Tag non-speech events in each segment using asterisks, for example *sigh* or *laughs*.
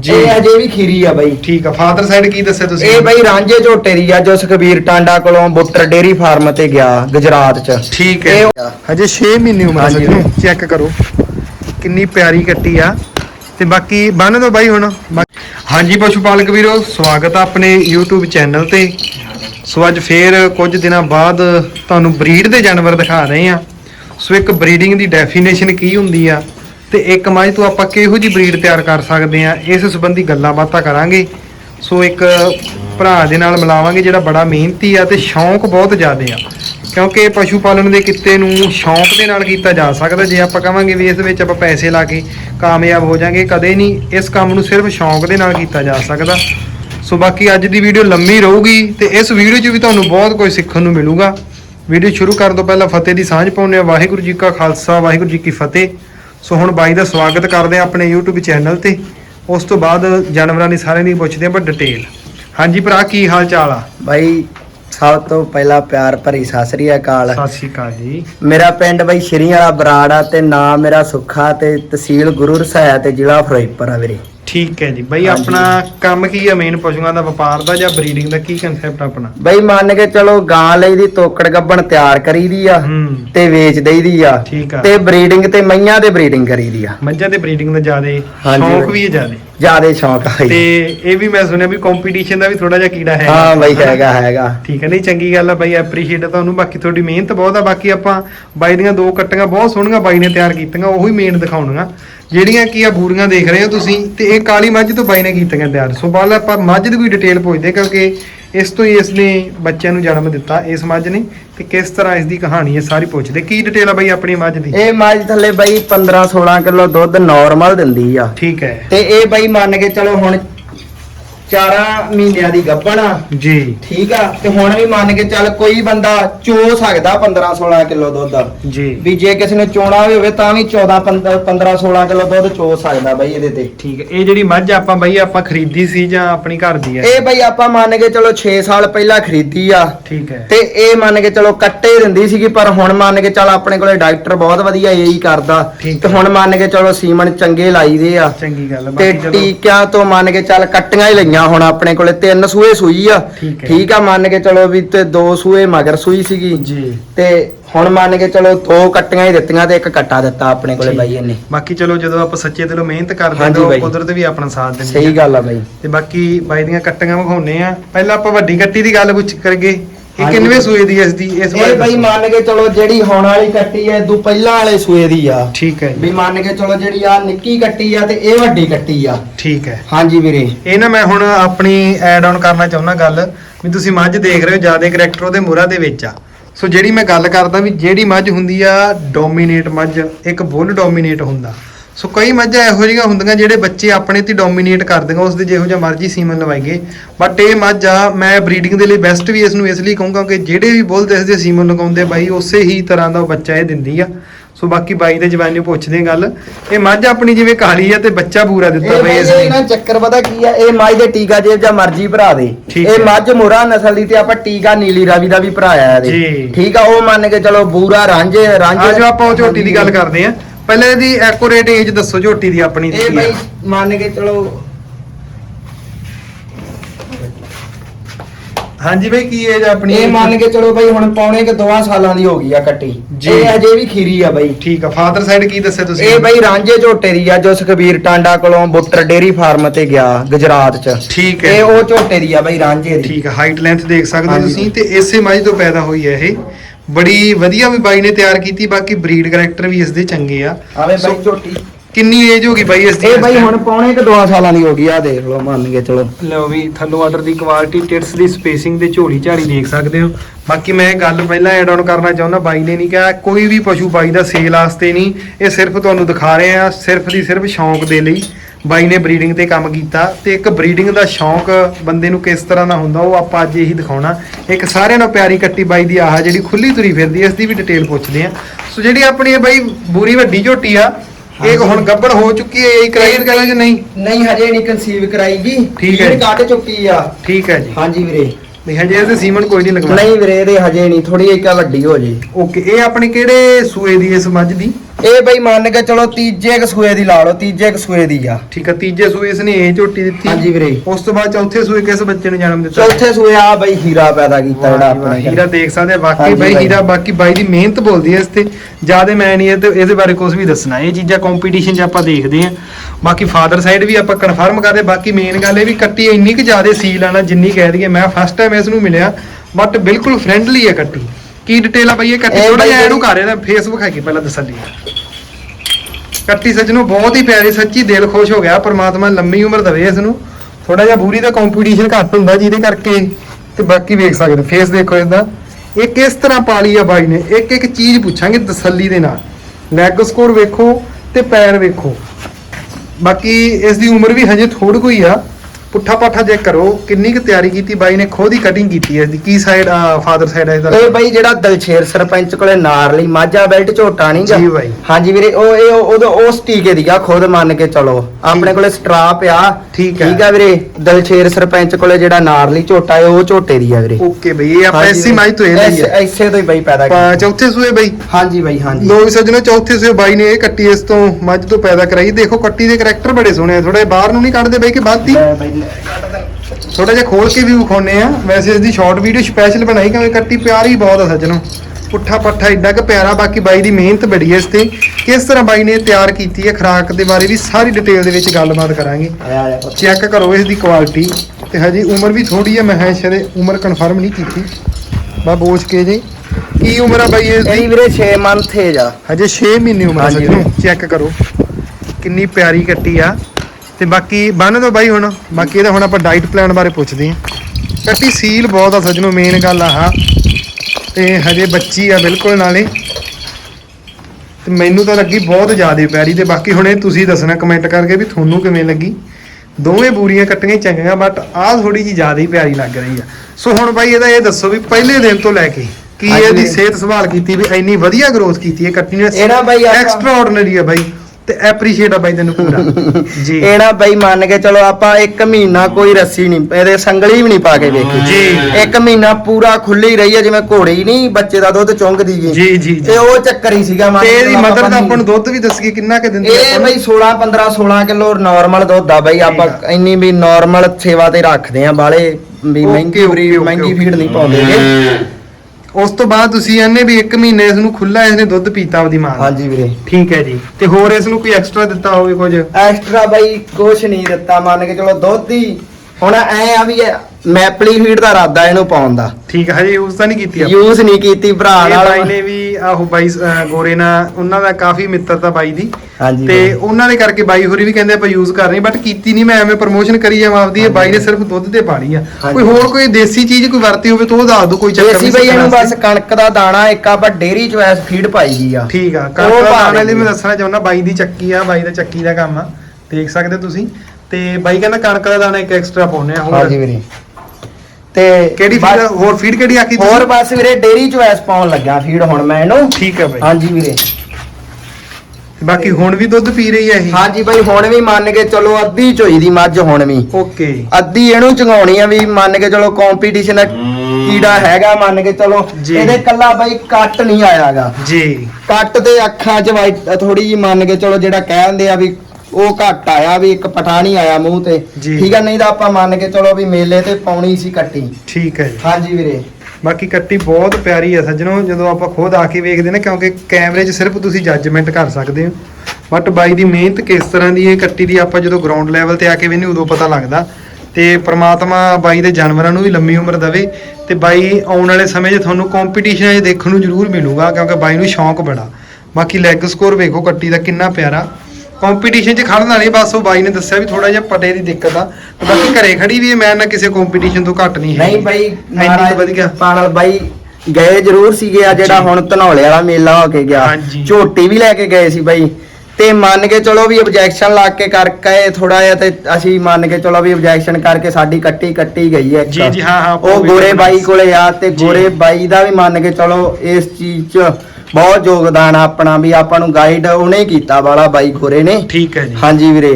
ਜੀ। ਇਹ ਅਜੇ ਵੀ ਖੀਰੀ ਆ ਬਾਈ। ਠੀਕ ਆ ਫਾਦਰ ਸਾਈਡ ਕੀ ਦੱਸਿਆ ਤੁਸੀਂ? ਇਹ ਬਾਈ ਰਾਂਝੇ ਝੋਟੇ ਦੀ ਆ ਜੋ ਸੁਖਬੀਰ ਟਾਂਡਾ ਕੋਲੋਂ ਬੁੱਟਰ ਡੇਰੀ ਫਾਰਮ ਤੇ ਗਿਆ ਗੁਜਰਾਤ ਚ। ਠੀਕ ਹੈ। ਇਹ- ਹਜੇ 6 ਮਹੀਨੇ ਉਮਰ ਹਾਂਜੀ। ਸੱਜਣੋ ਚੈੱਕ ਕਰੋ। ਕਿੰਨੀ ਪਿਆਰੀ ਕੱਟੀ ਆ। ਤੇ ਬਾਕੀ ਬੰਨ ਦੋ ਬਾਈ ਹੁਣ। ਹਾਂਜੀ ਪਸ਼ੂ ਪਾਲਕ ਵੀਰੋ ਸਵਾਗਤ ਆ ਆਪਣੇ YouTube ਚੈਨਲ ਤੇ। ਸੋ ਅੱਜ ਫੇਰ ਕੁਝ ਦਿਨਾਂ ਬਾਅਦ ਤੁਹਾਨੂੰ ਬਰੀਡ ਦੇ ਜਾਨਵਰ ਦਿਖਾ ਰਹੇ ਆ। ਸੋ ਇੱਕ ਬਰੀਡਿੰਗ ਦੀ ਡੈਫੀਨੇਸ਼ਨ ਕੀ ਹੁੰਦੀ ਆ? ਤੇ ਇੱਕ ਮੱਝ ਤੋਂ ਆਪਾਂ ਕਿਹੋ ਜੀ ਬਰੀਡ ਤਿਆਰ ਕਰ ਸਕਦੇ ਆ ਇਸ ਸੰਬੰਧੀ ਗੱਲਾਂ ਬਾਤਾਂ ਕਰਾਂਗੇ। ਸੋ ਇੱਕ ਭਰਾ ਦੇ ਨਾਲ ਮਿਲਾਵਾਂਗੇ ਜਿਹੜਾ ਬੜਾ ਮਿਹਨਤੀ ਆ ਤੇ ਸ਼ੌਂਕ ਬਹੁਤ ਜ਼ਿਆਦਾ ਆ। ਕਿਉਂਕਿ ਪਸ਼ੂ ਪਾਲਣ ਦੇ ਕਿੱਤੇ ਨੂੰ ਸ਼ੌਂਕ ਦੇ ਨਾਲ ਕੀਤਾ ਜਾ ਸਕਦਾ, ਜੇ ਆਪਾਂ ਕਹਾਂਗੇ ਵੀ ਇਸ ਵਿੱਚ ਆਪਾਂ ਪੈਸੇ ਲਾ ਕੇ ਕਾਮਯਾਬ ਹੋ ਜਾਾਂਗੇ, ਕਦੇ ਨਹੀਂ ਇਸ ਕੰਮ ਨੂੰ ਸਿਰਫ ਸ਼ੌਂਕ ਦੇ ਨਾਲ ਕੀਤਾ ਜਾ ਸਕਦਾ। ਸੋ ਬਾਕੀ ਅੱਜ ਦੀ ਵੀਡੀਓ ਲੰਮੀ ਰਹੂਗੀ ਤੇ ਇਸ ਵੀਡੀਓ 'ਚ ਵੀ ਤੁਹਾਨੂੰ ਬਹੁਤ ਕੁਝ ਸਿੱਖਣ ਨੂੰ ਮਿਲੂਗਾ। ਵੀਡੀਓ ਸ਼ੁਰੂ ਕਰਨ ਤੋਂ ਪਹਿਲਾਂ ਫਤਿਹ ਦੀ ਸਾਂਝ ਪਾਉਂਦੇ ਆ ਵਾਹਿਗੁਰੂ ਜੀ ਕਾ ਖਾਲਸਾ, ਵਾਹਿਗੁਰੂ ਜੀ ਕੀ ਫਤਿਹ। ਸੋ ਹੁਣ ਬਾਈ ਦਾ ਸਵਾਗਤ ਕਰਦੇ ਆ ਆਪਣੇ YouTube ਚੈਨਲ ਤੇ। ਉਸ ਤੋਂ ਬਾਅਦ ਜਾਨਵਰਾਂ ਦੀ ਸਾਰਿਆਂ ਦੀ ਪੁੱਛਦੇ ਆ ਪਰ ਡਿਟੇਲ ਹਾਂਜੀ ਭਰਾ ਕੀ ਹਾਲ ਚਾਲ ਆ? ਬਾਈ ਸਭ ਤੋਂ ਪਹਿਲਾਂ ਪਿਆਰ ਭਰੀ ਸਤਿ ਸ੍ਰੀ ਅਕਾਲ। ਸਤਿ ਸ਼੍ਰੀ ਅਕਾਲ ਜੀ। ਮੇਰਾ ਪਿੰਡ ਬਾਈ ਸ਼੍ਰੀ ਵਾਲਾ ਬਰਾੜ ਆ ਤੇ ਨਾਮ ਮੇਰਾ ਸੁੱਖਾ ਤੇ ਤਹਿਸੀਲ ਗੁਰੂ ਰਸਾਇਆ ਤੇ ਜ਼ਿਲ੍ਹਾ ਫਿਰੋਜ਼ਪੁਰ ਆ ਵੀਰੇ। ਠੀਕ ਹੈ ਜੀ। ਬਈ ਹਾਂਜੀ। ਆਪਣਾ ਕੰਮ ਕੀ ਆ ਮੇਨ ਪਸ਼ੂਆਂ ਦਾ ਵਪਾਰ ਦਾ ਜਾਂ ਬਰੀਡਿੰਗ ਦਾ? ਕੀ ਕਨਸੈਪਟ ਆਪਣਾ? ਬਾਈ ਮੰਨ ਕੇ ਚਲੋ ਗਾਂ ਲਈ ਦੀ ਤੋਕੜ ਗੱਬਣ ਤਿਆਰ ਕਰੀਦੀ ਆ ਹੂੰ। ਤੇ ਵੇਚ ਦੇਈਦੀ ਆ। ਠੀਕ ਆ। ਤੇ ਬਰੀਡਿੰਗ ਤੇ ਮਈਆਂ ਤੇ ਬਰੀਡਿੰਗ ਕਰੀਦੀ ਆ। ਮੱਝਾਂ ਦੇ ਬਰੀਡਿੰਗ ਦਾ ਜ਼ਿਆਦਾ ਹਾਂਜੀ ਸ਼ੌਂਕ ਬਾਈ। ਵੀ ਹੈ ਜ਼ਿਆਦਾ? ਜਿਆਦੇ ਸ਼ੌਂਕ ਆ ਤੇ ਬਾਈ ਇਹ ਵੀ ਮੈਂ ਸੁਣਿਆ ਵੀ ਕੰਪੀਟੀਸ਼ਨ ਦਾ ਵੀ ਥੋੜਾ ਜਿਹਾ ਕੀੜਾ ਹੈ ਹਾਂ ਬਾਈ ਹੈਗਾ ਹੈਗਾ। ਠੀਕ ਹੈ ਨਹੀਂ ਚੰਗੀ ਗੱਲ ਆ ਬਾਈ ਐਪਰੀਸ਼ੀਏਟ ਤੁਹਾਨੂੰ। ਬਾਕੀ ਤੁਹਾਡੀ ਮਿਹਨਤ ਬਹੁਤ ਆ। ਬਾਕੀ ਆਪਾਂ ਬਾਈ ਦੀਆਂ ਦੋ ਕੱਟੀਆਂ ਬਹੁਤ ਸੋਹਣੀਆਂ ਬਾਈ ਨੇ ਤਿਆਰ ਕੀਤੀਆਂ ਉਹੀ ਮੇਨ ਦਿਖਾਉਣੀਆਂ। ਜਿਹੜੀਆਂ ਕੀ ਆ ਬੂਰੀਆਂ ਦੇਖ ਰਹੇ ਹੋ ਤੁਸੀਂ ਤੇ ਇਹ ਕਾਲੀ ਮੱਝ ਤੋਂ ਬਾਈ ਨੇ ਕੀਤੀਆਂ ਤਿਆਰ। ਸੋ ਬਾਅਦ ਆਪਾਂ ਮੱਝ ਦੀ ਕੋਈ ਡਿਟੇਲ ਪੁੱਛਦੇ ਕਿਉਂਕਿ ਇਸ ਤੋਂ ਹੀ ਇਸ ਨੇ ਬੱਚਿਆਂ ਨੂੰ ਜਨਮ ਦਿੱਤਾ ਇਸ ਮੱਝ ਨੇ ਤੇ ਕਿਸ ਤਰ੍ਹਾਂ ਇਸ ਦੀ ਕਹਾਣੀ ਹੈ ਸਾਰੀ ਪੁੱਛਦੇ। ਕੀ ਡਿਟੇਲ ਆ ਬਾਈ ਆਪਣੀ ਮੱਝ ਦੀ? ਇਹ ਮੱਝ ਥੱਲੇ ਬਾਈ 15 16 ਕਿਲੋ ਦੁੱਧ ਨਾਰਮਲ ਦਿੰਦੀ ਆ। ਠੀਕ ਹੈ। ਤੇ ਇਹ ਬਾਈ ਮੰਨ ਕੇ ਚਲੋ ਹੁਣ 4 ਮਹੀਨਿਆਂ ਦੀ ਗੱਭਣ ਆ। ਜੀ। ਠੀਕ ਆ? ਤੇ ਹੁਣ ਵੀ ਮੰਨ ਕੇ ਚੱਲ ਕੋਈ ਬੰਦਾ ਚੋ ਸਕਦਾ 15 16 ਕਿਲੋ ਦੁੱਧ। ਜੀ। ਵੀ ਜੇ ਕਿਸੇ ਨੇ ਚੋਣਾ ਵੀ ਹੋਵੇ ਤਾਂ ਵੀ 14 15 15 16 ਕਿਲੋ ਦੁੱਧ ਚੋ ਸਕਦਾ ਬਾਈ ਇਹਦੇ ਤੇ। ਠੀਕ ਹੈ ਇਹ ਜਿਹੜੀ ਮੱਝ ਆਪਾਂ ਬਾਈ ਆਪਾਂ ਖਰੀਦੀ ਸੀ ਜਾਂ ਆਪਣੀ ਘਰ ਦੀ ਹੈ ਇਹ ਬਾਈ ਆਪਾਂ ਮੰਨ ਕੇ ਚਲੋ 6 ਸਾਲ ਪਹਿਲਾਂ ਖਰੀਦੀ ਆ। ਠੀਕ ਹੈ। ਤੇ ਇਹ ਮੰਨ ਕੇ ਚਲੋ ਕੱਟੇ ਦਿੰਦੀ ਸੀਗੀ ਪਰ ਹੁਣ ਮੰਨ ਕੇ ਚੱਲ ਆਪਣੇ ਕੋਲੇ ਡਾਕਟਰ ਬਹੁਤ ਵਧੀਆ ਇਹੀ ਕਰਦਾ। ਤੇ ਹੁਣ ਮੰਨ ਕੇ ਚਲੋ ਸੀਮਨ ਚੰਗੇ ਲਾਈਦੇ ਆ। ਚੰਗੀ ਗੱਲ ਤੇ ਟੀਕਿਆਂ ਤੋਂ ਮੰਨ ਕੇ ਚੱਲ ਕੱਟੀਆਂ ਹੀ ਲਈਆਂ ਹੁਣ ਆਪਣੇ ਕੋਲੇ ਤਿੰਨ ਸੂਏ ਸੂਈ ਆ। ਠੀਕ ਹੈ। ਠੀਕ ਆ ਮੰਨ ਕੇ ਚਲੋ ਵੀ ਤੇ ਦੋ ਸੂਏ ਮਗਰ ਸੂਈ ਸੀਗੀ। ਜੀ। ਤੇ ਹੁਣ ਮੰਨ ਕੇ ਚਲੋ ਦੋ ਕੱਟੀਆਂ ਹੀ ਦਿੱਤੀਆਂ ਤੇ ਇੱਕ ਕੱਟਾ ਦਿੱਤਾ ਆਪਣੇ ਕੋਲੇ। ਬਾਈ ਇਹਨੇ। ਬਾਕੀ ਚਲੋ ਜਦੋਂ ਆਪਾਂ ਸੱਚੇ ਦਿਲੋਂ ਮਿਹਨਤ ਕਰਦੇ ਹਾਂ ਹਾਂਜੀ ਤਾਂ ਬਾਈ। ਕੁਦਰਤ ਵੀ ਆਪਣਾ ਸਾਥ ਦਿੰਦੀ ਸਹੀ ਗੱਲ ਆ ਬਾਈ। ਤੇ ਬਾਕੀ ਬਾਈ ਦੀਆਂ ਕੱਟੀਆਂ ਵਿਖਾਉਨੇ ਆ ਪਹਿਲਾਂ ਆਪਾਂ ਵੱਡੀ ਕੱਟੀ ਦੀ ਗੱਲ ਪੁੱਛ ਕਰਗੇ ਇਹ। ਕਿੰਨਵੇਂ ਸੂਏ ਦੀ ਹੈ ਇਸ ਦੀ? ਇਸ ਇਹ ਬਾਈ। ਮੰਨ ਕੇ ਚਲੋ ਜਿਹੜੀ ਹੁਣ ਵਾਲੀ ਕੱਟੀ ਐ ਦੂ ਪਹਿਲਾਂ ਵਾਲੇ ਸੂਏ ਦੀ ਆ। ਠੀਕ ਹੈ ਵੀ ਜੀ ਮੰਨ ਕੇ ਚਲੋ ਜਿਹੜੀ ਆ ਨਿੱਕੀ ਕੱਟੀ ਆ ਤੇ ਇਹ ਵੱਡੀ ਕੱਟੀ ਆ। ਠੀਕ ਹੈ। ਹਾਂਜੀ ਵੀਰੇ। ਇਹ ਨਾ ਮੈਂ ਹੁਣ ਆਪਣੀ ਐਡ ਆਨ ਕਰਨਾ ਚਾਹੁੰਦਾ ਗੱਲ ਵੀ ਤੁਸੀਂ ਮੱਝ ਦੇਖ ਰਹੇ ਹੋ ਜ਼ਿਆਦਾ ਕਰੈਕਟਰ ਉਹਦੇ ਮੋਹਰਾ ਦੇ ਵਿੱਚ ਆ। ਸੋ ਜਿਹੜੀ ਮੈਂ ਗੱਲ ਕਰਦਾ ਵੀ ਜਿਹੜੀ ਮੱਝ ਹੁੰਦੀ ਆ ਡੋਮੀਨੇਟ ਮੱਝ ਇੱਕ ਬੁੱਲ ਡੋਮੀਨੇਟ ਹੁੰਦਾ। ਸੋ ਕਈ ਮੱਝਾਂ ਇਹੋ ਜਿਹੀਆਂ ਹੁੰਦੀਆਂ ਜਿਹੜੇ ਬੱਚੇ ਆਪਣੇ ਤੇ ਡੋਮੀਨੇਟ ਕਰਦੀਆਂ ਉਸ ਦੇ ਜਿਹੋ ਜਿਹਾ ਮਰਜ਼ੀ ਸੀਮਨ ਲਵਾਈਏ। ਬਟ ਇਹ ਮੱਝ ਆ ਮੈਂ ਬਰੀਡਿੰਗ ਦੇ ਲਈ ਬੈਸਟ ਵੀ ਇਸ ਨੂੰ ਇਸ ਲਈ ਕਹੂੰਗਾ ਕਿ ਜਿਹੜੇ ਵੀ ਬੁੱਲ ਦਿਸਦੇ ਸੀਮਨ ਲਗਾਉਂਦੇ ਬਾਈ ਉਸੇ ਹੀ ਤਰ੍ਹਾਂ ਦਾ ਬੱਚਾ ਇਹ ਦਿੰਦੀ ਆ। ਸੋ ਬਾਕੀ ਬਾਈ ਦੇ ਜਵਾਨੀ ਪੁੱਛਦੇ ਗੱਲ। ਇਹ ਮੱਝ ਆਪਣੀ ਜਿਵੇਂ ਕਾਲੀ ਆ ਤੇ ਬੱਚਾ ਪੂਰਾ ਦਿੱਤਾ ਬਈ ਇਸ ਨੇ ਚੱਕਰ ਪਤਾ ਕੀ ਆ ਇਹ ਮੱਝ ਦੇ ਟੀਕਾ ਜੇ ਜਾਂ ਮਰਜ਼ੀ ਭਰਾ ਦੇ। ਠੀਕ ਇਹ ਹੈ। ਮੱਝ ਮੁਰਾ ਨਸਲ ਦੀ ਤੇ ਆਪਾਂ ਟੀਕਾ ਨੀਲੀ ਰਾਵੀ ਦਾ ਵੀ ਭਰਾਇਆ ਇਹਦੇ। ਜੀ। ਠੀਕ ਆ ਉਹ ਮੰਨ ਕੇ ਚਲੋ ਬੂਰਾ ਰਾਂਝੇ ਰਾਂਝੇ ਅੱਜ ਆਪਾਂ ਉਹ ਝੋਟੀ ਦੀ ਗੱਲ ਕਰਦੇ ਆਂ ਪਹਿਲੇ ਇਹਦੀ ਐਕੂਰੇਟ ਏਜ ਦੱਸੋ ਝੋਟੀ ਦੀ ਆਪਣੀ ਦੀ ਇਹ ਕੀ ਬਾਈ? ਮੰਨ ਕੇ ਚਲੋ। ਹਾਂਜੀ ਬਈ ਕੀ ਏਜ ਆਪਣੀ? ਇਹ ਮੰਨ ਕੇ ਚਲੋ ਬਾਈ ਹੁਣ ਪੌਣੇ ਕਿ ਦੋਆਂ ਸਾਲਾਂ ਦੀ ਹੋ ਗਈ ਆ ਕੱਟੀ। ਜੀ। ਇਹ ਅਜੇ ਵੀ ਖੀਰੀ ਆ ਬਾਈ। ਠੀਕ ਆ ਫਾਦਰ ਸਾਈਡ ਕੀ ਦੱਸਿਆ ਤੁਸੀਂ? ਇਹ ਬਾਈ ਰਾਂਝੇ ਝੋਟੇ ਦੀ ਆ ਜੋ ਸੁਖਬੀਰ ਟਾਂਡਾ ਕੋਲੋਂ ਬੁੱਟਰ ਡੇਰੀ ਫਾਰਮ ਤੇ ਗਿਆ ਗੁਜਰਾਤ ਚ। ਠੀਕ ਹੈ। ਇਹ ਉਹ ਝੋਟੇ ਦੀ ਆ ਬਾਈ ਰਾਂਝੇ ਦੀ। ਠੀਕ ਆ ਹਾਈਟ ਲੈਂਥ ਦੇਖ ਸਕਦੇ ਹੋ ਹਾਂਜੀ। ਤੁਸੀਂ ਤੇ ਇਸੇ ਮੱਝ ਤੋਂ ਪੈਦਾ ਹੋਈ ਹੈ ਇਹ। ਬੜੀ ਵਧੀਆ ਵੀ ਬਾਈ ਨੇ ਤਿਆਰ ਕੀਤੀ ਬਾਕੀ ਬਰੀਡ ਕੈਰੈਕਟਰ ਵੀ ਇਸ ਦੇ ਚੰਗੇ ਆ। ਆਵੇ ਬਾਈ ਝੋਟੀ। ਕਿੰਨੀ ਏਜ ਹੋ ਗਈ ਬਾਈ ਇਸ ਦੀ? ਇਹ ਬਾਈ? ਹੁਣ ਪੌਣੇ ਕਿ ਦੋਆਂ ਸਾਲਾਂ ਦੀ ਹੋ ਗਈ ਆ ਦੇਖ ਲਓ ਮੰਨ ਕੇ ਚਲੋ। ਲਓ ਵੀ ਥੱਲੋਂ ਆਰਡਰ ਦੀ ਕੁਆਲਿਟੀ ਟਿਟਸ ਦੀ ਸਪੇਸਿੰਗ ਤੇ ਝੋਲੀ ਝਾੜੀ ਦੇਖ ਸਕਦੇ ਹੋ। ਬਾਕੀ ਮੈਂ ਇਹ ਗੱਲ ਪਹਿਲਾਂ ਐਡ ਆਨ ਕਰਨਾ ਚਾਹੁੰਦਾ ਬਾਈ ਨੇ ਨਹੀਂ ਕਿਹਾ ਕੋਈ ਵੀ ਪਸ਼ੂ ਬਾਈ ਦਾ ਸੇਲ ਵਾਸਤੇ ਨਹੀਂ। ਇਹ ਸਿਰਫ ਤੁਹਾਨੂੰ ਦਿਖਾ ਰਹੇ ਆ ਸਿਰਫ ਦੀ ਸਿਰਫ ਸ਼ੌਂਕ ਦੇ ਲਈ। ਬਾਈ ਨੇ ਬਰੀਡਿੰਗ ਤੇ ਕੰਮ ਕੀਤਾ ਤੇ ਇੱਕ ਬਰੀਡਿੰਗ ਦਾ ਸ਼ੌਂਕ ਬੰਦੇ ਨੂੰ ਕਿਸ ਤਰ੍ਹਾਂ ਦਾ ਹੁੰਦਾ ਉਹ ਆਪਾਂ ਅੱਜ ਇਹੀ ਦਿਖਾਉਣਾ। ਇੱਕ ਸਾਰਿਆਂ ਨਾਲੋਂ ਪਿਆਰੀ ਕੱਟੀ ਬਾਈ ਦੀ ਆਹ ਜਿਹੜੀ ਖੁੱਲੀ ਤੁਰੀ ਫਿਰਦੀ ਇਸ ਦੀ ਵੀ ਡਿਟੇਲ ਪੁੱਛਦੇ ਆ ਸੋ ਜਿਹੜੀ ਆਪਣੀ ਬਾਈ ਬੂਰੀ ਵੱਡੀ ਝੋਟੀ ਆ ਇਹ ਹੁਣ ਗੱਬੜ ਹੋ ਚੁੱਕੀ ਹੈ ਇਹ ਕਰਾਈ ਕਹਿੰਦਾ ਕਿ ਨਹੀਂ? ਨਹੀਂ ਹਜੇ ਨਹੀਂ ਕਨਸੀਵ ਕਰਾਈਗੀ। ਫੀਡ ਕੱਢ ਚੁੱਕੀ ਆ। ਠੀਕ ਹੈ ਜੀ। ਹਾਂਜੀ ਵੀਰੇ। ਨਹੀਂ ਹਜੇ ਇਹਦੇ ਸੀਮਨ ਕੋਈ ਨਹੀਂ ਲਗਵਾ ਨਹੀਂ ਵੀਰੇ ਇਹਦੇ ਹਜੇ ਨਹੀਂ ਥੋੜੀ ਇੱਕ ਵੱਡੀ ਹੋ ਜੇ। ਓਕੇ ਇਹ ਆਪਣੇ ਕਿਹੜੇ ਸੂਏ ਦੀ ਇਸ ਮੱਝ ਦੀ? ਇਹ ਬਈ ਮੰਨ ਕੇ ਚਲੋ ਤੀਜੇ ਕਸੂਏ ਦੀ ਲਾ ਲਓ ਤੀਜੇ ਕਸੂਏ ਦੀ ਆ। ਠੀਕ ਆ ਤੀਜੇ ਸੂਏ ਇਸ ਨੇ ਇਹ ਝੋਟੀ ਦਿੱਤੀ। ਹਾਂਜੀ ਵੀਰੇ। ਉਸ ਤੋਂ ਬਾਅਦ ਚੌਥੇ ਸੂਏ ਕਿਸ ਬੱਚੇ ਨੂੰ ਜਨਮ ਦਿੱਤਾ? ਚੌਥੇ ਸੂਏ ਆ ਬਈ ਹੀਰਾ ਪੈਦਾ ਕੀਤਾ ਜਿਹੜਾ ਆਪਣੇ ਹੀਰਾ। ਦੇਖ ਸਕਦੇ ਆ ਬਾਕੀ ਹਾਂਜੀ ਬਾਈ ਬਾਈ। ਹੀਰਾ ਬਾਕੀ ਬਾਈ ਦੀ ਮਿਹਨਤ ਬੋਲਦੀ ਹੈ ਇਸ ਤੇ। ਜ਼ਿਆਦਾ ਮੈਂ ਨਹੀਂ ਇਹ ਤੇ ਇਹਦੇ ਬਾਰੇ ਕੁਝ ਵੀ ਦੱਸਣਾ। ਇਹ ਚੀਜ਼ਾਂ ਕੰਪੀਟੀਸ਼ਨ 'ਚ ਆਪਾਂ ਦੇਖਦੇ ਆ। ਬਾਕੀ ਫਾਦਰ ਸਾਈਡ ਵੀ ਆਪਾਂ ਕਨਫਰਮ ਕਰਦੇ ਬਾਕੀ ਮੇਨ ਗੱਲ ਇਹ ਵੀ ਕੱਟੀ ਇੰਨੀ ਕਿ ਜ਼ਿਆਦਾ ਸੀਲ ਆਣਾ ਜਿੰਨੀ ਕਹਿ ਦਈਏ। ਮੈਂ ਫਸਟ ਟਾਈਮ ਇਸ ਨੂੰ ਮਿਲਿਆ ਬਟ ਬਿਲਕੁਲ ਫ੍ਰੈਂਡਲੀ ਹੈ ਕੱਟੀ। ਕੀ ਡਿਟੇਲ ਆ ਬਾਈ ਇਹ? ਕੱਟੀ ਇਹ ਥੋੜਾ ਬਾਈ ਜਿਹਾ ਇਹਨੂੰ ਕਰ ਰਿਹਾ ਫੇਸਬੁੱਕ ਹੈ ਕੀ ਪਹਿਲਾਂ ਦੱਸਣ ਲਈ। ਕੱਟੀ ਸੱਜਣੋ ਬਹੁਤ ਹੀ ਪਿਆਰੀ ਸੱਚੀ ਦਿਲ ਖੁਸ਼ ਹੋ ਗਿਆ। ਪ੍ਰਮਾਤਮਾ ਲੰਮੀ ਉਮਰ ਦੇਵੇ ਇਸ ਨੂੰ ਥੋੜਾ ਜਿਹਾ ਬੂਰੀ ਦਾ ਕੰਪੀਟੀਸ਼ਨ ਘੱਟ ਹੁੰਦਾ ਜਿਹਦੇ ਕਰਕੇ। ਤੇ ਬਾਕੀ ਵੇਖ ਸਕਦੇ ਫੇਸ ਦੇਖੋ ਇਹਦਾ ਇਹ ਕਿਸ ਤਰ੍ਹਾਂ ਪਾਲੀ ਆ ਬਾਈ ਨੇ? ਇੱਕ ਇੱਕ ਚੀਜ਼ ਪੁੱਛਾਂਗੇ ਤਸੱਲੀ ਦੇ ਨਾਲ। ਲੈਗ ਸਕੋਰ ਵੇਖੋ ਤੇ ਪੈਰ ਵੇਖੋ। ਬਾਕੀ ਇਸ ਦੀ ਉਮਰ ਵੀ ਹਜੇ ਥੋੜੀ ਕੋਈ ਆ। ਪੁੱਠਾ ਪਾਠਾ ਚੈੱਕ ਕਰੋ ਕਿੰਨੀ ਕੁ ਤਿਆਰੀ ਕੀਤੀ ਬਾਈ ਨੇ ਖੁਦ ਹੀ ਕਟਿੰਗ ਕੀਤੀ ਹੈ ਇਸ ਦੀ ਕੀ ਸਾਈਡ ਫਾਦਰ ਸਾਈਡ ਹੈ ਇਹਦਾ? ਇਹ ਬਈ ਜਿਹੜਾ ਦਲਸ਼ੇਰ ਸਰਪੰਚ ਕੋਲੇ ਨਾਰਲੀ ਮਾਝਾ ਬੈਲਟ ਝੋਟਾ ਨਹੀਂ ਜੀ ਬਾਈ। ਹਾਂਜੀ ਵੀਰੇ ਉਹ ਇਹ ਉਹ ਉਸ ਟੀਕੇ ਦੀ ਆ ਖੁਦ ਮੰਨ ਕੇ ਚਲੋ। ਆਪਣੇ ਕੋਲੇ ਸਟਰਾਪ ਆ ਠੀਕ ਹੈ। ਠੀਕ ਆ ਵੀਰੇ ਦਲਸ਼ੇਰ ਸਰਪੰਚ ਕੋਲੇ ਜਿਹੜਾ ਨਾਰਲੀ ਝੋਟਾ ਹੈ ਉਹ ਝੋਟੇ ਦੀ ਆ ਵੀਰੇ। ਓਕੇ ਬਈ ਇਹ ਆਪਾਂ ਐਸੀ। ਮਾਈ ਤੋਂ ਇਹ ਲਈ ਹੈ। ਐਸੇ ਤੋਂ ਹੀ ਬਈ ਪੈਦਾ ਕੀਤੀ। ਚੌਥੇ ਸੂਏ ਬਈ। ਹਾਂਜੀ ਬਈ ਹਾਂਜੀ। ਲੋ ਵੀ ਸੱਜਣੋ ਚੌਥੇ ਸੂਏ ਬਾਈ ਨੇ ਇਹ ਕੱਟੀ ਇਸ ਤੋਂ ਮੱਝ ਤੋਂ ਪੈਦਾ ਕਰਾਈ। ਦੇਖੋ ਕੱਟੀ ਦੇ ਕਰੈਕਟਰ ਬੜੇ ਸੋਹਣੇ ਆ। ਥੋੜੇ ਬਾਹਰ ਨੂੰ ਨਹੀਂ ਕੱਢਦੇ ਬਈ ਕਿ ਬਾਤੀ। ਥੋੜਾ ਜਿਹਾ ਖੋਲ ਕੇ ਵੀ ਵਿਖਾਉਨੇ ਆ। ਵੈਸੇ ਇਸ ਦੀ ਸ਼ਾਰਟ ਵੀਡੀਓ ਸਪੈਸ਼ਲ ਬਣਾਈ ਕਿਉਂਕਿ ਕੱਟੀ ਪਿਆਰੀ ਬਹੁਤ ਆ ਸੱਜਣੋ। ਪੁੱਠਾ ਪੱਠਾ ਏਡਾ ਕਿ ਪਿਆਰਾ ਬਾਕੀ ਬਾਈ ਦੀ ਮਿਹਨਤ ਬੜੀ ਹੈ ਇਸ ਤੇ। ਕਿਸ ਤਰ੍ਹਾਂ ਬਾਈ ਨੇ ਤਿਆਰ ਕੀਤੀ ਹੈ ਖਰਾਕ ਦੇ ਬਾਰੇ ਵੀ ਸਾਰੀ ਡਿਟੇਲ ਦੇ ਵਿੱਚ ਗੱਲਬਾਤ ਕਰਾਂਗੇ। ਚੈੱਕ ਕਰੋ ਇਸ ਦੀ ਕੁਆਲਿਟੀ ਤੇ ਹਜੇ ਉਮਰ ਵੀ ਥੋੜੀ ਹੈ ਮੈਂ ਹੈ ਸ਼ਾਇਦ ਉਮਰ ਕਨਫਰਮ ਨਹੀਂ ਕੀਤੀ। ਬਾ ਬੋਝ ਕੇ ਜੀ। ਕੀ ਉਮਰ ਆ ਬਾਈ ਇਸ ਦੀ ਵੀਰੇ 6 ਮੰਥ ਏਜ ਆ। ਹਜੇ 6 ਮਹੀਨੇ ਉਮਰ ਸੱਜਣੋ। ਚੈੱਕ ਕਰੋ। ਕਿੰਨੀ ਪਿਆਰੀ ਕੱਟੀ ਆ। ਤੇ ਬਾਕੀ ਬੰਨ ਦੋ ਬਾਈ ਹੁਣ ਬਾਕੀ ਇਹਦਾ ਹੁਣ ਆਪਾਂ ਡਾਈਟ ਪਲਾਨ ਬਾਰੇ ਪੁੱਛਦੇ ਹਾਂ। ਕੱਟੀ ਸੀਲ ਬਹੁਤ ਆ ਸੱਜਣੋ ਮੇਨ ਗੱਲ ਆਹ। ਤੇ ਹਜੇ ਬੱਚੀ ਆ ਬਿਲਕੁਲ ਨਾਲੇ। ਤੇ ਮੈਨੂੰ ਤਾਂ ਲੱਗੀ ਬਹੁਤ ਜ਼ਿਆਦਾ ਪਿਆਰੀ ਤੇ ਬਾਕੀ ਹੁਣ ਇਹ ਤੁਸੀਂ ਦੱਸਣਾ ਕਮੈਂਟ ਕਰਕੇ ਵੀ ਤੁਹਾਨੂੰ ਕਿਵੇਂ ਲੱਗੀ। ਦੋਵੇਂ ਬੂਰੀਆਂ ਕੱਟੀਆਂ ਚੰਗੀਆਂ ਬਟ ਆਹ ਥੋੜੀ ਜੀ ਜ਼ਿਆਦਾ ਹੀ ਪਿਆਰੀ ਲੱਗ ਰਹੀ ਆ। ਸੋ ਹੁਣ ਬਾਈ ਇਹਦਾ ਇਹ ਦੱਸੋ ਵੀ ਪਹਿਲੇ ਦਿਨ ਤੋਂ ਲੈ ਕੇ ਕੀ ਇਹਦੀ। ਸਿਹਤ ਸੰਭਾਲ ਕੀਤੀ ਵੀ ਇੰਨੀ ਵਧੀਆ ਗਰੋਥ ਕੀਤੀ ਹੈ ਕੱਟੀ ਨੇ ਇਹ ਨਾ ਬਾਈ ਆਪਾਂ- ਐਕਸਟਰਾ ਆਰਡੀਨਰੀ ਆ ਬਾਈ। ਤੇ ਐਪਰੀਸ਼ੀਏਟ ਆ ਬਾਈ ਤੈਨੂੰ ਪੂਰਾ। *laughs* ਜੀ। ਇਹ ਨਾ ਬਈ ਮੰਨ ਕੇ ਚਲੋ ਆਪਾਂ ਇੱਕ ਮਹੀਨਾ ਕੋਈ ਰੱਸੀ ਨਹੀਂ ਇਹਦੇ ਸੰਗਲੀ ਵੀ ਨਹੀਂ ਪਾ ਕੇ ਵੇਖੀ। ਜੀ। ਇੱਕ ਮਹੀਨਾ ਪੂਰਾ ਖੁੱਲੀ ਰਹੀ ਹੈ ਜਿਵੇਂ ਘੋੜੀ ਨਹੀਂ ਬੱਚੇ ਦਾ ਦੁੱਧ ਚੁੰਗਦੀ ਜੀ ਜੀ ਜੀ। ਤੇ ਉਹ ਚੱਕਰ ਹੀ ਸੀਗਾ ਮੰਨ ਤੇ ਇਹਦੀ ਮਦਰ ਦਾ ਆਪਾਂ ਨੂੰ ਦੁੱਧ ਵੀ ਦੱਸੀਏ ਕਿੰਨਾ ਕਿ ਦਿੰਦੀ ਇਹ? ਬਈ 16 15 16 ਕਿਲੋ ਨਾਰਮਲ ਦੁੱਧ ਆ ਬਈ ਆਪਾਂ ਇੰਨੀ ਵੀ ਨਾਰਮਲ ਸੇਵਾ ਤੇ ਰੱਖਦੇ ਆ ਬਾਲੇ ਵੀ ਮਹਿੰਗੀ ਮਹਿੰਗੀ। ਫੀਡ ਨਹੀਂ ਪਾਉਂਦੇ ਉਸ ਤੋਂ ਬਾਅਦ ਤੁਸੀਂ ਇਹਨੇ ਵੀ 1 ਮਹੀਨੇ ਇਸ ਨੂੰ ਖੁੱਲਾ ਇਸਨੇ ਦੁੱਧ ਪੀਤਾ ਆਪਦੀ ਮਾਂ ਦਾ। ਹਾਂਜੀ ਵੀਰੇ। ਠੀਕ ਹੈ ਜੀ। ਤੇ ਹੋਰ ਇਸ ਨੂੰ ਕੋਈ ਐਕਸਟਰਾ ਦਿੱਤਾ ਹੋਵੇ ਕੁਝ? ਐਕਸਟਰਾ ਬਈ ਕੁਛ ਨਹੀਂ ਦਿੱਤਾ। ਮੰਨ ਕੇ ਚਲੋ ਦੁੱਧ ਹੀ ਹੁਣ ਐ ਆ ਵੀ ਮੈਪਲੀ ਫੀਡ ਦਾ ਇਰਾਦਾ ਇਹਨੂੰ ਪਾਉਣ ਦਾ। ਠੀਕ ਹੈ ਹਜੇ ਯੂਜ਼ ਤਾਂ ਨਹੀਂ ਕੀਤੀ ਆਪਾਂ। ਯੂਜ਼ ਨਹੀਂ ਕੀਤੀ ਭਰਾ ਇਹ ਨਾਲ। ਬਾਈ ਨੇ ਵੀ ਆਹੋ ਬਾਈ ਅਹ, ਗੋਰੇ ਨਾਲ ਉਹਨਾਂ ਦਾ ਕਾਫੀ ਮਿੱਤਰਤਾ ਬਾਈ ਦੀ। ਹਾਂਜੀ ਤੇ ਬਾਈ। ਉਹਨਾਂ ਦੇ ਕਰਕੇ ਬਾਈ ਹੋਰੀ ਵੀ ਕਹਿੰਦੇ ਆਪਾਂ ਯੂਜ਼ ਕਰ ਰਹੇ ਬਟ ਕੀਤੀ ਨਹੀਂ ਮੈਂ ਐਵੇਂ ਪ੍ਰਮੋਸ਼ਨ ਕਰੀ ਜਾਵਾਂ ਆਪਦੀ ਇਹ ਬਾਈ ਨੇ ਸਿਰਫ ਦੁੱਧ ਤੇ ਪਾਣੀ ਆ। ਹਾਂਜੀ। ਕੋਈ ਹੋਰ ਕੋਈ ਦੇਸੀ ਚੀਜ਼ ਕੋਈ ਵਰਤੀ ਹੋਵੇ ਤਾਂ ਉਹ ਦੱਸ ਦਿਓ ਕੋਈ ਚੱਕਰ ਦੇਸੀ ਨਹੀਂ ਬਈ ਇਹਨੂੰ ਬਸ ਕਣਕ ਦਾ ਦਾਣਾ ਇੱਕ ਆਪਾਂ ਡੇਰੀ ਚ ਐਸ ਫੀਡ ਪਾਈ ਗਈ ਆ। ਠੀਕ ਆ ਉਹ ਕਾਕਾ ਪਾ ਦਾਣੇ ਲਈ ਮੈਂ। ਦੱਸਣਾ ਚਾਹੁੰਦਾ ਬਾਈ ਦੀ ਚੱਕੀ ਆ ਬਾਈ ਦਾ ਚੱਕੀ ਦਾ ਕੰਮ ਆ। ਦੇਖ ਸਕਦੇ ਹੋ ਤੁਸੀਂ। ਤੇ ਬਾਈ ਕਹਿੰਦਾ ਕਣਕ ਦਾ ਦਾਣਾ ਇੱਕ ਐਕਸਟਰਾ ਪਾਉਣੇ ਆ ਹੋਰ? ਹਾਂਜੀ ਵੀਰੇ। ਤੇ ਕਿਹੜੀ ਬਸ- ਫੀਡ ਹੋਰ ਫੀਡ ਕਿਹੜੀ ਆਖੀ ਤੁਸੀਂ? ਹੋਰ ਬਸ ਵੀਰੇ ਡੇਰੀ ਚ ਐਸ ਪਾਉਣ ਲੱਗਾ ਫੀਡ ਹੁਣ ਮੈਂ ਇਹਨੂੰ। ਠੀਕ ਆ ਬਾਈ। ਹਾਂਜੀ ਵੀਰੇ। ਬਾਕੀ ਹੁਣ ਵੀ ਦੁੱਧ ਪੀ ਰਹੀ ਹੈ ਇਹ? ਹਾਂਜੀ ਬਾਈ ਹੁਣ ਵੀ ਮੰਨ ਕੇ ਚਲੋ ਅੱਧੀ ਚੋਈ ਦੀ ਮੱਝ ਹੁਣ ਵੀ। ਓਕੇ। ਅੱਧੀ ਇਹਨੂੰ ਚੰਗਾਉਣੀ ਆ ਵੀ ਮੰਨ ਕੇ ਚਲੋ ਕੰਪੀਟੀਸ਼ਨ ਕੀੜਾ ਹੈਗਾ ਮੰਨ ਕੇ ਚਲੋ। ਜੀ। ਇਹਦੇ ਕੱਲਾ ਬਾਈ ਕੱਟ ਨਹੀਂ ਆਇਆਗਾ। ਜੀ। ਕੱਟ ਤੇ ਅੱਖਾਂ 'ਚ ਥੋੜੀ ਜੀ ਮੰਨ ਕੇ ਚਲੋ ਜਿਹੜਾ ਕਹਿੰਦੇ ਆ ਵੀ ਉਹ ਘੱਟ ਆਇਆ ਵੀ ਇੱਕ ਪਠਾ ਨਹੀਂ ਆਇਆ ਮੂੰਹ ਤੇ। ਜੀ। ਠੀਕ ਆ ਨਹੀਂ ਤਾਂ ਆਪਾਂ ਮੰਨ ਕੇ ਚਲੋ ਵੀ ਮੇਲੇ ਤੇ ਪਾਉਣੀ ਸੀ ਕੱਟੀ। ਠੀਕ ਹੈ ਜੀ। ਹਾਂਜੀ ਵੀਰੇ। ਬਾਕੀ ਕੱਟੀ ਬਹੁਤ ਪਿਆਰੀ ਹੈ ਸੱਜਣੋ ਜਦੋਂ ਆਪਾਂ ਖੁਦ ਆ ਕੇ ਵੇਖਦੇ ਨੇ ਕਿਉਂਕਿ ਕੈਮਰੇ 'ਚ ਸਿਰਫ ਤੁਸੀਂ ਜੱਜਮੈਂਟ ਕਰ ਸਕਦੇ ਹੋ। ਬਟ ਬਾਈ ਦੀ ਮਿਹਨਤ ਕਿਸ ਤਰ੍ਹਾਂ ਦੀ ਹੈ ਕੱਟੀ ਦੀ ਆਪਾਂ ਜਦੋਂ ਗਰਾਊਂਡ ਲੈਵਲ ਤੇ ਆ ਕੇ ਵੇਨੇ ਉਦੋਂ ਪਤਾ ਲੱਗਦਾ। ਤੇ ਪ੍ਰਮਾਤਮਾ ਬਾਈ ਦੇ ਜਾਨਵਰਾਂ ਨੂੰ ਵੀ ਲੰਮੀ ਉਮਰ ਦੇਵੇ ਤੇ ਬਾਈ ਆਉਣ ਵਾਲੇ ਸਮੇਂ 'ਚ ਤੁਹਾਨੂੰ ਕੰਪੀਟੀਸ਼ਨ 'ਚ ਦੇਖਣ ਨੂੰ ਜ਼ਰੂਰ ਮਿਲੂਗਾ ਕਿਉਂਕਿ ਬਾਈ ਨੂੰ ਸ਼ੌਂਕ ਬੜਾ। ਬਾਕੀ ਲੈਗ ਸਕੋਰ ਵੇਖੋ ਕੱਟੀ ਦਾ ਕਿੰਨਾ ਪਿਆਰਾ। ਕੰਪੀਟੀਸ਼ਨ 'ਚ ਖੜਨਾ ਨਹੀਂ ਬਸ ਉਹ ਬਾਈ ਨੇ ਦੱਸਿਆ ਵੀ ਥੋੜਾ ਜਿਹਾ ਪਟੇ ਦੀ ਦਿੱਕਤ ਆ ਤੇ ਬਾਕੀ ਘਰੇ ਖੜੀ ਵੀ ਹੈ ਮੈਂ ਨਾ ਕਿਸੇ ਕੰਪੀਟੀਸ਼ਨ ਤੋਂ ਘੱਟ ਨਹੀਂ ਨਹੀਂ ਹੈਗੀ। ਬਾਈ ਕੁ ਵਧੀਆ ਪਾਣਲ ਬਾਈ ਗਏ ਜ਼ਰੂਰ ਸੀਗੇ ਆ ਜਿਹੜਾ। ਹੁਣ ਧਨੌਲੇ ਵਾਲਾ ਮੇਲਾ ਹੋ ਕੇ ਗਿਆ ਹਾਂਜੀ। ਝੋਟੀ ਵੀ ਲੈ ਕੇ ਗਏ ਸੀ ਬਾਈ ਤੇ ਮੰਨ ਕੇ ਚਲੋ ਵੀ ਆਬਜੈਕਸ਼ਨ ਲਾ ਕੇ ਕਰਕੇ ਥੋੜਾ ਜਿਹਾ ਤੇ ਅਸੀਂ ਮੰਨ ਕੇ ਚਲੋ ਵੀ ਆਬਜੈਕਸ਼ਨ ਕਰਕੇ ਸਾਡੀ ਕੱਟੀ ਕੱਟੀ ਗਈ ਹੈ ਇੱਕ। ਜੀ, ਜੀ, ਹਾਂ, ਹਾਂ, ਉਹ ਉਹ ਵੀ ਗੋਰੇ ਬਾਈ। ਕੋਲੇ ਆ ਤੇ ਜੀ। ਗੋਰੇ ਬਾਈ ਦਾ ਵੀ ਮੰਨ ਕੇ ਚਲੋ ਇਸ ਚੀਜ਼ 'ਚ ਬਹੁਤ ਯੋਗਦਾਨ ਆ ਆਪਣਾ ਵੀ ਆਪਾਂ ਨੂੰ ਗਾਈਡ ਉਹਨੇ ਕੀਤਾ ਵਾਲਾ ਬਾਈ ਗੋਰੇ ਨੇ। ਠੀਕ ਹੈ ਜੀ। ਹਾਂਜੀ ਵੀਰੇ।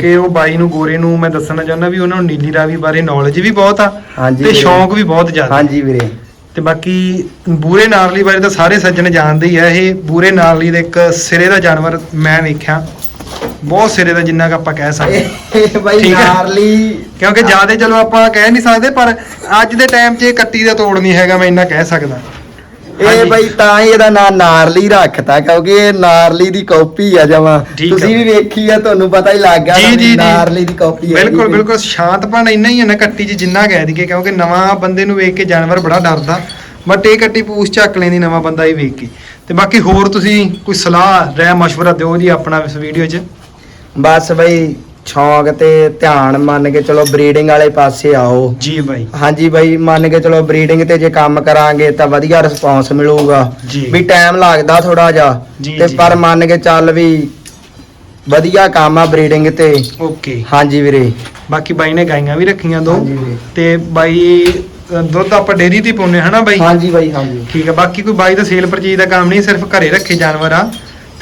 ਕਿ ਉਹ ਬਾਈ ਨੂੰ ਗੋਰੇ ਨੂੰ ਮੈਂ ਦੱਸਣਾ ਚਾਹੁੰਦਾ ਵੀ ਉਹਨਾਂ ਨੂੰ ਨੀਲੀ ਰਾਵੀ ਬਾਰੇ ਨੌਲੇਜ ਵੀ ਬਹੁਤ ਆ ਤੇ। ਸ਼ੌਂਕ ਵੀ ਬਹੁਤ ਜ਼ਿਆਦਾ। ਹਾਂਜੀ ਵੀਰੇ। ਤੇ ਬਾਕੀ ਬੂਰੇ ਨਾਰਲੀ ਬਾਰੇ ਤਾਂ ਸਾਰੇ ਸੱਜਣ ਜਾਣਦੇ ਹੀ ਆ ਇਹ ਬੂਰੇ ਨਾਰਲੀ ਦਾ ਇੱਕ ਸਿਰੇ ਦਾ ਜਾਨਵਰ ਮੈਂ ਵੇਖਿਆ। ਬਹੁਤ ਸਿਰੇ ਦਾ ਜਿੰਨਾ ਕਿ ਆਪਾਂ ਕਹਿ ਸਕਦੇ ਬਾਈ। ਨਾਰਲੀ ਕਿਉਂਕਿ ਜ਼ਿਆਦਾ ਚਲੋ ਆਪਾਂ ਕਹਿ ਨਹੀਂ ਸਕਦੇ ਪਰ ਅੱਜ ਦੇ ਟਾਈਮ 'ਚ ਇਹ ਕੱਟੀ ਦਾ ਤੋੜ ਨਹੀਂ ਹੈਗਾ ਮੈਂ ਇੰਨਾ ਕਹਿ ਸਕਦਾ। ਇਹ। ਬਾਈ ਤਾਂ ਹੀ ਇਹਦਾ ਨਾਂ ਨਾਰਲੀ ਰੱਖਤਾ ਕਿਉਂਕਿ ਇਹ ਨਾਰਲੀ ਦੀ ਕਾਪੀ ਆ ਜਮਾ ਠੀਕ ਆ। ਤੁਸੀਂ ਵੀ ਵੇਖੀ ਆ ਤੁਹਾਨੂੰ ਪਤਾ ਹੀ ਲੱਗ ਗਿਆ ਜੀ, ਨਾ ਵੀ ਜੀ, ਜੀ। ਨਾਰਲੀ ਦੀ ਕਾਪੀ ਆ ਬਿਲਕੁਲ। ਬਿਲਕੁਲ ਸ਼ਾਂਤਪਨ ਇੰਨਾ ਹੀ ਹੈ ਨਾ ਕੱਟੀ 'ਚ ਜਿੰਨਾ ਕਹਿ ਦਈਏ ਕਿਉਂਕਿ ਨਵਾਂ ਬੰਦੇ ਨੂੰ ਵੇਖ ਕੇ ਜਾਨਵਰ ਬੜਾ ਡਰਦਾ ਬਟ ਇਹ ਕੱਟੀ ਪੂਛ ਚੱਕ ਲੈਂਦੀ ਨਵਾਂ ਬੰਦਾ ਇਹ ਵੇਖ ਕੇ ਤੇ ਬਾਕੀ ਹੋਰ ਤੁਸੀਂ ਕੋਈ ਸਲਾਹ ਰਹਿ ਮਸ਼ਵਰਾ ਦਿਓ ਜੀ ਆਪਣਾ ਇਸ ਵੀਡੀਓ 'ਚ ਬਸ ਬਾਈ ਸ਼ੌਂਕ ਤੇ ਧਿਆਨ ਮੰਨ ਕੇ ਚਲੋ ਬਰੀਡਿੰਗ ਵਾਲੇ ਪਾਸੇ ਆਓ। ਜੀ ਬਾਈ। ਹਾਂਜੀ ਬਾਈ ਮੰਨ ਕੇ ਚਲੋ ਬਰੀਡਿੰਗ ਤੇ ਜੇ ਕੰਮ ਕਰਾਂਗੇ ਤਾਂ ਵਧੀਆ ਰਿਸਪੌਂਸ ਮਿਲੂਗਾ। ਜੀ। ਵੀ ਟਾਈਮ ਲੱਗਦਾ ਥੋੜਾ ਜਿਹਾ। ਜੀ, ਤੇ ਜੀ। ਪਰ ਮੰਨ ਕੇ ਚੱਲ ਵੀ ਵਧੀਆ ਕੰਮ ਆ ਬਰੀਡਿੰਗ ਤੇ। ਓਕੇ। ਹਾਂਜੀ ਵੀਰੇ। ਬਾਕੀ ਬਾਈ ਨੇ ਗਾਈਆਂ ਵੀ ਰੱਖੀਆਂ ਦੋ। ਹਾਂਜੀ ਵੀਰੇ। ਤੇ ਬਾਈ ਅ, ਦੁੱਧ ਆਪਾਂ ਡੇਰੀ ਤੇ ਪਾਉਨੇ ਹਨਾ ਬਾਈ? ਹਾਂਜੀ ਬਾਈ ਹਾਂਜੀ। ਠੀਕ ਹੈ ਬਾਕੀ ਕੋਈ ਬਾਈ ਦਾ ਸੇਲ ਪਰਚੇਜ ਦਾ ਕੰਮ ਨਹੀਂ ਸਿਰਫ ਘਰੇ ਰੱਖੇ ਜਾਨਵਰ ਆ।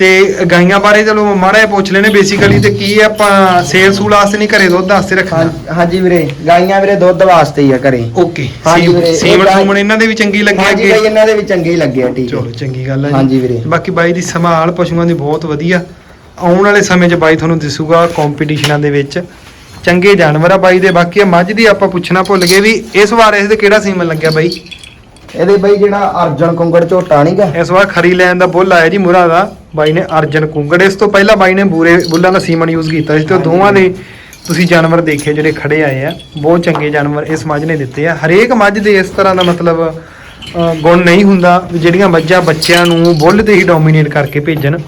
ਤੇ ਗਾਈਆਂ ਬਾਰੇ ਚਲੋ ਮਾੜਾ ਪੁੱਛ ਲੈਣੇ ਬੇਸਿਕਲੀ ਤੇ ਕੀ ਆਪਾਂ ਸੇਲ ਸੂਲ ਵਾਸਤੇ ਨਹੀਂ ਘਰੇ ਦੁੱਧ ਵਾਸਤੇ ਰੱਖਣਾ? ਹਾਂਜੀ ਵੀਰੇ ਗਾਈਆਂ ਵੀਰੇ ਦੁੱਧ ਵਾਸਤੇ ਹੀ ਆ ਘਰੇ। ਓਕੇ ਗਾਂ- ਸੂਮਨ ਇਹਨਾਂ ਦੇ ਵੀ ਚੰਗੀ ਲੱਗੀ ਹਾਂਜੀ ਇਹਨਾਂ ਦੇ ਵੀ ਚੰਗੇ ਲੱਗੇ ਆ ਠੀਕ ਚਲੋ ਹੈ ਚੰਗੀ ਗੱਲ ਹੈ ਹਾਂਜੀ ਵੀਰੇ। ਬਾਕੀ ਬਾਈ ਦੀ ਸੰਭਾਲ ਪਸ਼ੂਆਂ ਦੀ ਬਹੁਤ ਵਧੀਆ। ਆਉਣ ਵਾਲੇ ਸਮੇਂ 'ਚ ਬਾਈ ਤੁਹਾਨੂੰ ਦਿਸੂਗਾ ਕੰਪੀਟੀਸ਼ਨਾਂ ਦੇ ਵਿੱਚ। ਚੰਗੇ ਜਾਨਵਰ ਆ ਬਾਈ ਦੇ। ਬਾਕੀ ਮੱਝ ਦੀ ਆਪਾਂ ਪੁੱਛਣਾ ਭੁੱਲ ਗਏ ਵੀ ਇਸ ਵਾਰ ਇਸ ਦੇ ਕਿਹੜਾ ਸੀਮਨ ਲੱਗਿਆ ਬਾਈ? ਇਹਦੇ ਬਾਈ ਜਿਹੜਾ ਅਰਜਨ ਕੁੰਗੜ ਝੋਟਾ ਨਹੀਂਗਾ ਇਸ ਵਾਰ ਖਰੀ ਲੈਣ ਦਾ ਬੁੱਲ ਆਇਆ ਜੀ ਮੁਰਾ ਦਾ ਬਾਈ ਨੇ ਅਰਜਨ ਕੁੰਗੜ। ਇਸ ਤੋਂ ਪਹਿਲਾਂ ਬਾਈ ਨੇ ਬੂਰੇ ਬੁੱਲਾਂ ਦਾ ਸੀਮਨ ਯੂਜ਼ ਕੀਤਾ ਸੀ ਤੇ। ਦੋਵਾਂ ਦੇ ਤੁਸੀਂ ਜਾਨਵਰ ਦੇਖੇ ਜਿਹੜੇ ਖੜੇ ਆਏ ਆ ਬਹੁਤ ਚੰਗੇ ਜਾਨਵਰ ਇਸ ਮੱਝ ਨੇ ਦਿੱਤੇ ਆ। ਹਰੇਕ ਮੱਝ ਦੇ ਇਸ ਤਰ੍ਹਾਂ ਦਾ ਮਤਲਬ ਗੁਣ ਨਹੀਂ ਹੁੰਦਾ ਜਿਹੜੀਆਂ ਮੱਝਾਂ ਬੱਚਿਆਂ ਨੂੰ ਬੁੱਲ ਤੇ ਹੀ ਡੋਮੀਨੇਟ ਕਰਕੇ ਭੇਜਣ।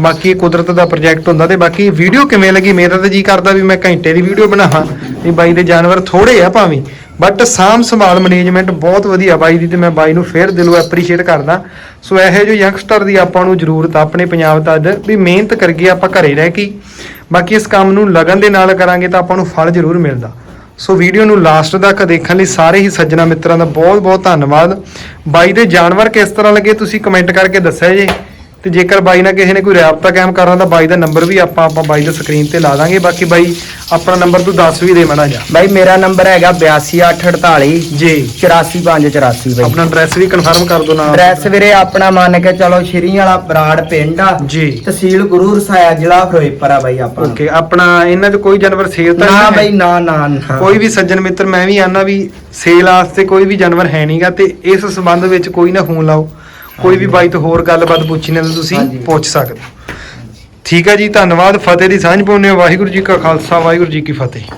ਬਾਕੀ ਇਹ ਕੁਦਰਤ ਦਾ ਪ੍ਰੋਜੈਕਟ ਹੁੰਦਾ ਤੇ ਬਾਕੀ ਵੀਡੀਓ ਕਿਵੇਂ ਲੱਗੀ? ਮੇਰਾ ਤਾਂ ਜੀ ਕਰਦਾ ਵੀ ਮੈਂ ਘੰਟੇ ਦੀ ਵੀਡੀਓ ਬਣਾਵਾਂ ਵੀ ਬਾਈ ਦੇ ਜਾਨਵਰ ਥੋੜੇ ਆ ਭਾਵੇਂ। ਬਟ ਸਾਂਭ ਸੰਭਾਲ ਮੈਨੇਜਮੈਂਟ ਬਹੁਤ ਵਧੀਆ ਬਾਈ ਦੀ ਤੇ ਮੈਂ ਬਾਈ ਨੂੰ ਫੇਰ ਦਿਲੋਂ ਐਪਰੀਸ਼ੀਏਟ ਕਰਦਾ। ਸੋ ਇਹੋ ਜਿਹੇ ਯੰਗਸਟਰ ਦੀ ਆਪਾਂ ਨੂੰ ਜ਼ਰੂਰਤ ਆ, ਆਪਣੇ ਪੰਜਾਬ ਦਾ ਅੱਜ ਵੀ ਮਿਹਨਤ ਕਰੀਏ ਆਪਾਂ ਘਰੇ ਰਹਿ ਕੇ ਬਾਕੀ ਇਸ ਕੰਮ ਨੂੰ ਲਗਨ ਦੇ ਨਾਲ ਕਰਾਂਗੇ ਤਾਂ ਆਪਾਂ ਨੂੰ ਫਲ ਜ਼ਰੂਰ ਮਿਲਦਾ। ਸੋ ਵੀਡੀਓ ਨੂੰ ਲਾਸਟ ਤੱਕ ਦੇਖਣ ਲਈ ਸਾਰੇ ਹੀ ਸੱਜਣਾ ਮਿੱਤਰਾਂ ਦਾ ਬਹੁਤ ਬਹੁਤ ਧੰਨਵਾਦ। ਬਾਈ ਦੇ ਜਾਨਵਰ ਕਿਸ ਤਰ੍ਹਾਂ ਲੱਗੇ ਤੁਸੀਂ ਕਮੈਂਟ ਕਰਕੇ ਦੱਸਿਆ ਜੇ। ਤੇ ਜੇਕਰ ਬਾਈ ਨਾਲ ਕਿਸੇ ਨੇ ਕੋਈ ਰਾਬਤਾ ਕਾਇਮ ਕਰਨਾ ਤਾਂ ਬਾਈ ਦਾ ਨੰਬਰ ਵੀ ਆਪਾਂ ਆਪਾਂ ਬਾਈ ਦੇ ਸਕਰੀਨ ਤੇ ਲਾ ਦਾਂਗੇ। ਬਾਕੀ ਬਾਈ ਆਪਣਾ ਨੰਬਰ ਤੂੰ ਦੱਸ ਵੀ ਦੇ ਮੜਾ ਜਾ ਬਾਈ ਮੇਰਾ ਨੰਬਰ ਹੈਗਾ 82848 ਜੀ। 84584 ਬਾਈ। ਆਪਣਾ ਐਡਰੈਸ ਵੀ ਕਨਫਰਮ ਕਰ ਦੋ ਨਾ ਐਡਰੈਸ ਵੀਰੇ ਆਪਣਾ ਮੰਨ ਕੇ ਚਲੋ ਸ਼੍ਰੀ ਵਾਲਾ ਬਰਾੜ ਪਿੰਡ ਆ। ਜੀ। ਤਹਿਸੀਲ ਗੁਰੂ ਰਸਾਇਆ ਜ਼ਿਲ੍ਹਾ ਫਿਰੋਜ਼ਪੁਰ ਆ ਬਾਈ ਆਪਣਾ। ਓਕੇ ਆਪਣਾ ਇਹਨਾਂ 'ਚ ਕੋਈ ਜਾਨਵਰ ਸੇਲ ਤਾਂ ਨਾ? ਬਾਈ ਨਾ ਨਾ ਨਾ। ਕੋਈ ਵੀ ਸੱਜਣ ਮਿੱਤਰ ਮੈਂ ਵੀ ਆਨਾ ਵੀ ਸੇਲ ਵਾਸਤੇ ਕੋਈ ਵੀ ਜਾਨਵਰ ਹੈ ਨਹੀਂਗਾ ਤੇ ਇਸ ਸੰਬੰਧ ਵਿੱਚ ਕੋਈ ਨਾ ਫੋਨ ਲਾਓ। ਕੋਈ ਵੀ ਬਾਈ ਤੋਂ ਹੋਰ ਗੱਲਬਾਤ ਪੁੱਛਣੀ ਹੈ ਤਾਂ ਤੁਸੀਂ ਹਾਂਜੀ। ਪੁੱਛ ਸਕਦੇ ਹੋ। ਠੀਕ ਹੈ ਜੀ ਧੰਨਵਾਦ ਫਤਿਹ ਦੀ ਸਾਂਝ ਪਾਉਂਦੇ ਹੋ। ਵਾਹਿਗੁਰੂ ਜੀ ਕਾ ਖਾਲਸਾ ਵਾਹਿਗੁਰੂ ਜੀ ਕੀ ਫਤਿਹ।